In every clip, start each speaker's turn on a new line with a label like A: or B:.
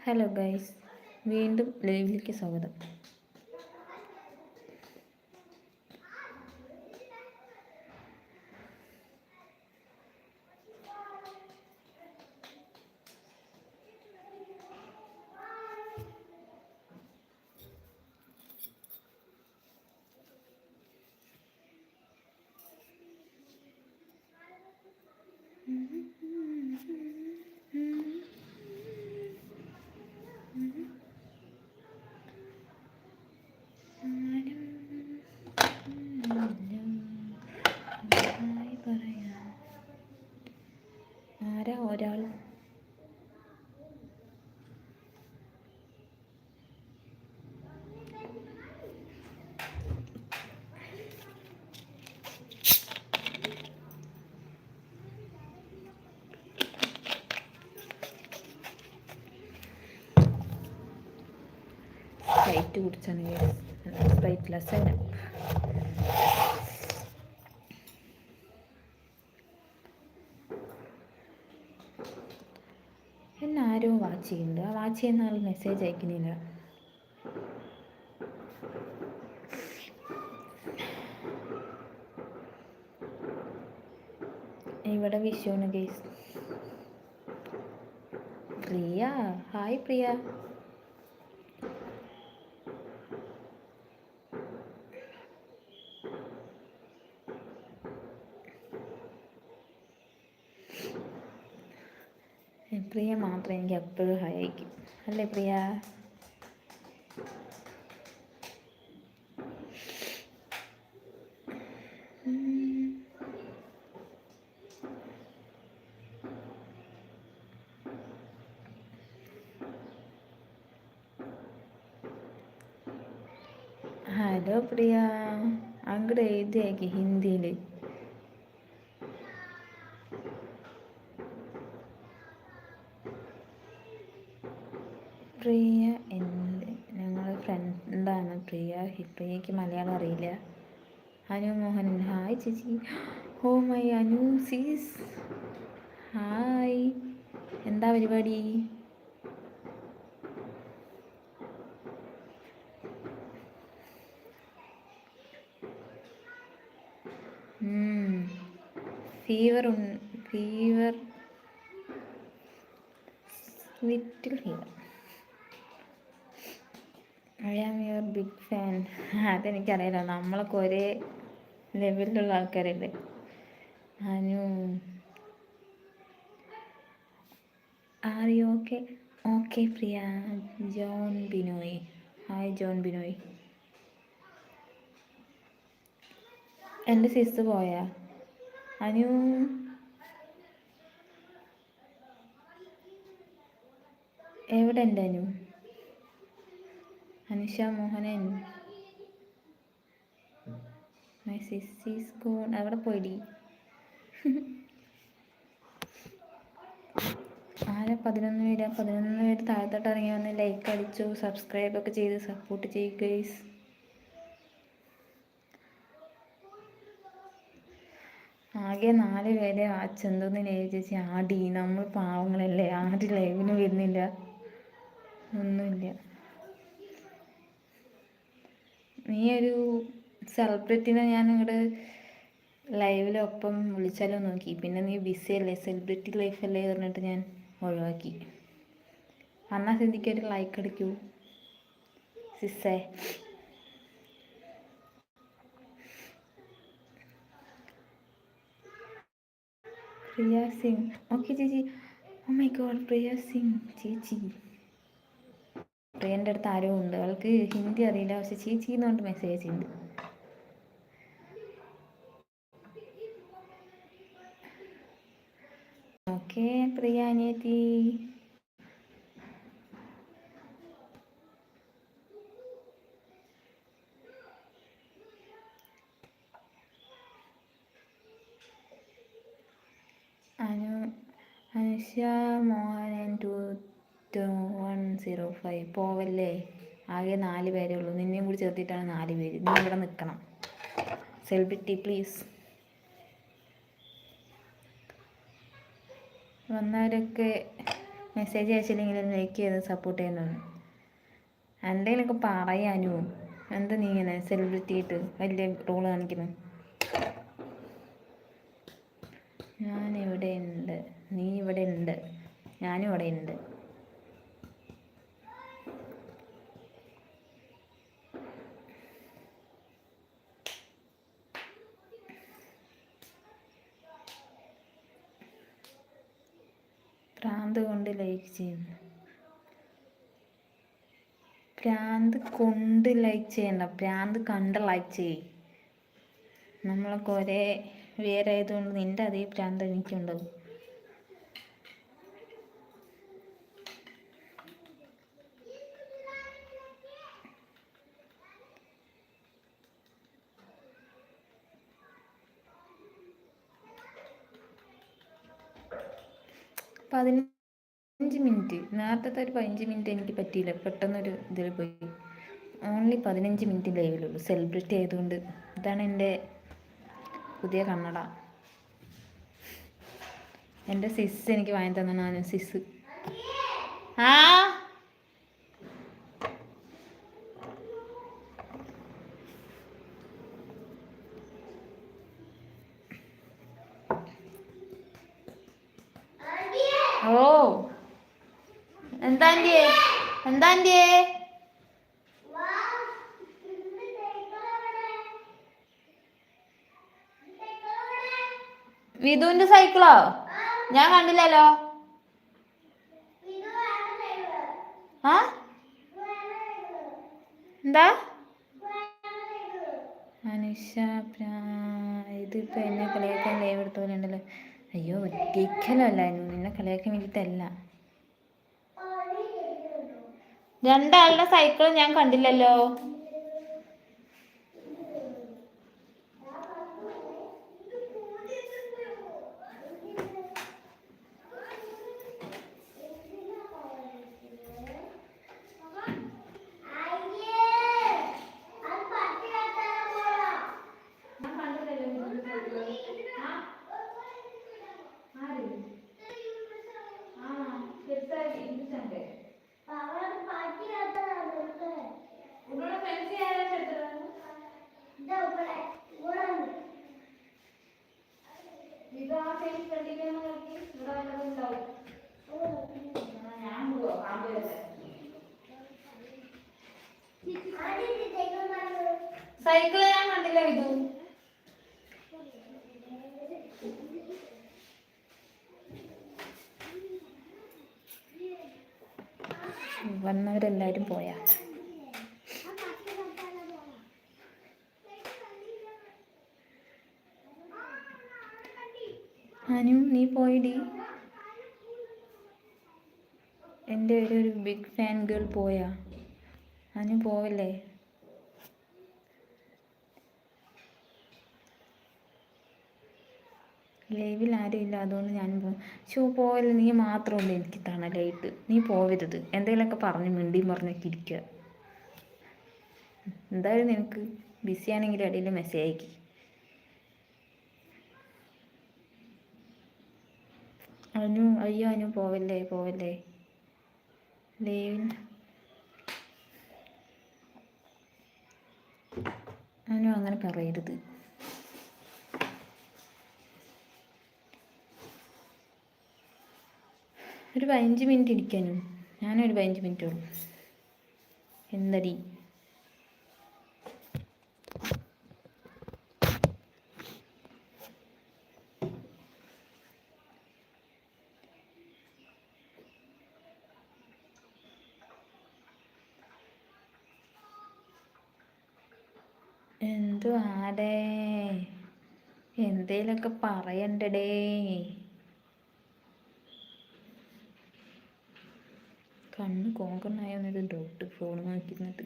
A: Hello guys വീണ്ടും ലൈവിലേക്ക് സ്വാഗതം ഹായ് പറയാം ആരാ ഒരാൾ സ്പ്രൈറ്റ് കുടിച്ചാണ് സ്പ്രൈറ്റ് ലെസ് എന്നെ ആരോ വാച്ച് ചെയ്യുന്നുണ്ട്. ആ വാച്ച് ചെയ്യുന്ന ആൾ മെസ്സേജ് അയക്കുന്നില്ല. ഇവിടെ വിഷുവാണ് ഗേസ് പ്രിയ? ഹായ് പ്രിയ. പ്രിയ മാത്രം എനിക്ക് എപ്പോഴും സഹായിക്കും അല്ലേ പ്രിയ? ഹലോ പ്രിയ. അങ്ങോട്ട് എഴുതിയാക്കി ഹിന്ദിയിൽ പ്രിയ എന്റെ ഞങ്ങൾ ഫ്രണ്ടാണ് പ്രിയ എനിക്ക് മലയാളം അറിയില്ല. അനു മോഹൻ. ഹായ് ചേച്ചി. ഓ മൈ അനു സീസ് ഹായ് എന്താ പരിപാടി? Fever fever little fever big fan അതെനിക്കറിയാലോ നമ്മളൊക്കെ ഒരേ ലെവലിലുള്ള ആൾക്കാരല്ലേ? Anu. Are you okay okay Priya John Binoy hi John Binoy എന്റെ സിസ് പോയാ? അനു. എവിടെ എന്റെ Anu? Anusha Mohanan my sissy school അവിടെ പോയിടി. ആരെ പതിനൊന്ന് പേര്? പതിനൊന്ന് പേര് താഴത്തോട്ട് ഇറങ്ങി വന്ന് ലൈക്ക് അടിച്ചു സബ്സ്ക്രൈബ് ഒക്കെ ചെയ്ത് സപ്പോർട്ട് ചെയ്യുക ഗൈസ് ആകെ നാല് പേരെ ആ ചെന്തോന്ന് ലൈവ് ചേച്ചി ആടി. നമ്മൾ പാവങ്ങളല്ലേ ആടി ലൈവിന് വരുന്നില്ല. ഒന്നുമില്ല. നീ ഒരു സെലിബ്രിറ്റിനെ ഞാൻ ഇങ്ങോട്ട് ലൈവിലൊപ്പം വിളിച്ചാലോ നോക്കി. പിന്നെ നീ ബിസി അല്ലേ? സെലിബ്രിറ്റി ലൈഫല്ലേ പറഞ്ഞിട്ട് ഞാൻ ഒഴിവാക്കി. അന്നാ സിന്ധിക്ക് ഒരു ലൈക്ക് അടിക്കൂ. സിസ്സേ. പ്രിയ സിംഗ്. ഓക്കെ ചേച്ചി. Oh my god Priya Singh. ചേച്ചി. പ്രിയന്റെ അടുത്ത് ആരോ ഉണ്ട്. അവൾക്ക് ഹിന്ദി അറിയില്ല. പക്ഷെ ചേച്ചി പറഞ്ഞിട്ട് മെസ്സേജ് ഉണ്ട് ഓക്കെ പ്രിയ അനിയത്തി. Anu Anusha Mohan two zero five പോവല്ലേ? ആകെ നാല് പേരേ ഉള്ളൂ. നിന്നെയും കൂടി ചേർത്തിട്ടാണ് നാല് പേര്. നീ ഇവിടെ നിൽക്കണം. സെലിബ്രിറ്റി പ്ലീസ് വന്നവരൊക്കെ മെസ്സേജ് അയച്ചില്ലെങ്കിലും ലൈക്ക് ചെയ്ത് സപ്പോർട്ട് ചെയ്യുന്നതാണ്. എന്തെങ്കിലുമൊക്കെ പറയാനോ? എന്താ നീ ഇങ്ങനെ സെലിബ്രിറ്റി ആയിട്ട് വലിയ റോൾ കാണിക്കുന്നു? ഞാനിവിടെ ഉണ്ട്. നീ ഇവിടെ ഉണ്ട്. ഞാനും ഇവിടെ ഉണ്ട്. കൊണ്ട് ലൈക്ക് ചെയ്യുന്നു. ഭ്രാന്ത് കൊണ്ട് ലൈക്ക് ചെയ്യണ്ട. ഭ്രാന്ത് കണ്ട് ലൈക്ക് ചെയ്യ്. നമ്മളൊക്കെ ഒരേ വേരായതുകൊണ്ട് നിന്റെ അതേ ഭ്രാന്ത് എനിക്കുണ്ടാവും. പതിനഞ്ച് മിനിറ്റ്. നേരത്തെ ഒരു പതിനഞ്ച് മിനിറ്റ് എനിക്ക് പറ്റിയില്ല. പെട്ടെന്നൊരു ഇതിൽ പോയി. ഓൺലി പതിനഞ്ച് മിനിറ്റ് ലൈവിലുള്ളൂ സെലിബ്രിറ്റി ആയതുകൊണ്ട് ഇതാണ് എന്റെ പുതിയ കണ്ണട. എന്റെ സിസ് എനിക്ക് വാങ്ങി തന്നാണ് സിസ് ആ? ഓ. എന്താ ആന്റിയേ എന്താ ആന്റിയേ വിധുവിന്റെ സൈക്കിളോ? ഞാൻ കണ്ടില്ലല്ലോ. ആ? എന്താ? പ്രാ- ഇതിപ്പോ എന്നെ കളിയാക്കാൻ ലൈവ് എടുത്തോലുണ്ടല്ലോ അയ്യോ അയ്യോ ഒരിക്കലല്ലായിരുന്നു നിന്നെ കളിയാക്കാൻ വേണ്ടിയിട്ടല്ല. രണ്ടാളുടെ സൈക്കിൾ ഞാൻ കണ്ടില്ലല്ലോ. സൈക്കിൾ ഞാൻ കണ്ടില്ല വിധു. വന്നവരെല്ലാരും പോയാ. അനു നീ പോയിടി എന്റെ ഒരു ഒരു ബിഗ് ഫാൻ ഗേൾ പോയാ. അനു പോവില്ലേ? ലൈവിൽ ആരും ഇല്ല അതുകൊണ്ട് ഞാൻ പോകും ഷോ പോവല്ലേ നീ മാത്രമുണ്ട് എനിക്ക് തണലായിട്ട് നീ പോവരുത്. എന്തെങ്കിലുമൊക്കെ പറഞ്ഞ് മിണ്ടിയും പറഞ്ഞൊക്കെ ഇരിക്കുക. എന്തായാലും നിനക്ക് ബിസി ആണെങ്കിൽ ഇടയിൽ മെസ്സേജ് അയക്കി. അനു അയ്യോ അനു പോവല്ലേ പോവല്ലേ. ലൈവിൻ അനു അങ്ങനെ പറയരുത്. ഒരു പതിനഞ്ച് മിനിറ്റ് ഇരിക്കാനും ഞാനൊരു പതിനഞ്ച് മിനിറ്റ് ഉള്ളൂ. എന്തടി എന്തു ആടേ എന്തേലൊക്കെ പറയണ്ടടേ. കണ്ണ് കോങ്കണ്ണായെന്നൊരു ഡൗട്ട് ഫോൺ നോക്കിയിരുന്നിട്ട്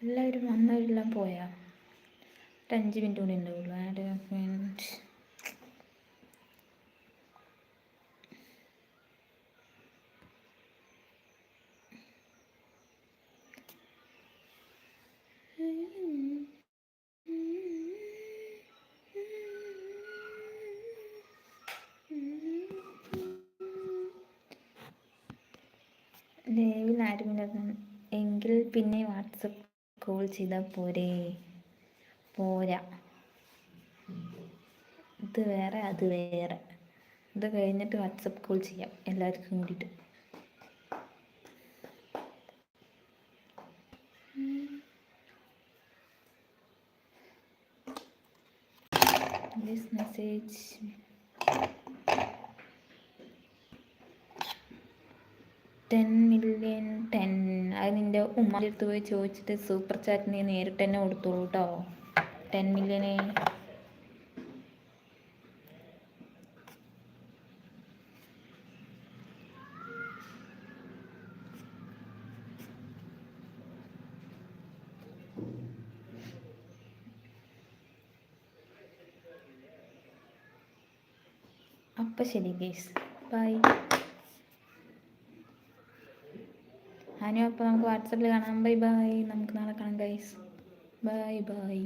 A: എല്ലാവരും വന്നവരെല്ലാം പോയാ. അഞ്ച് മിനിറ്റ് കൂടി ഉണ്ടാവുള്ളൂ. ആഡ് ഫ്രണ്ട് ലൈവിൽ ആരുമില്ല എങ്കിൽ പിന്നെ വാട്സപ്പ് കോൾ ചെയ്താൽ പോരെ. പോരാ. ഇത് വേറെ അത് വേറെ. ഇത് കഴിഞ്ഞിട്ട് വാട്സപ്പ് കോൾ ചെയ്യാം എല്ലാവർക്കും കൂടിയിട്ട്. This ടെൻ മില്യൺ ടെൻ അത് നിന്റെ ഉമ്മാന്റെ അടുത്ത് പോയി ചോദിച്ചിട്ട് സൂപ്പർ ചാറ്റ് നീ നേരിട്ട് തന്നെ കൊടുത്തോളൂ കേട്ടോ ടെൻ മില്യന് അപ്പം ശരി ഗേസ് ബൈ അനു അപ്പോൾ നമുക്ക് വാട്സപ്പിൽ കാണാം. Bye bye. നമുക്ക് നാളെ കാണാം ഗൈസ് ബൈ ബൈ.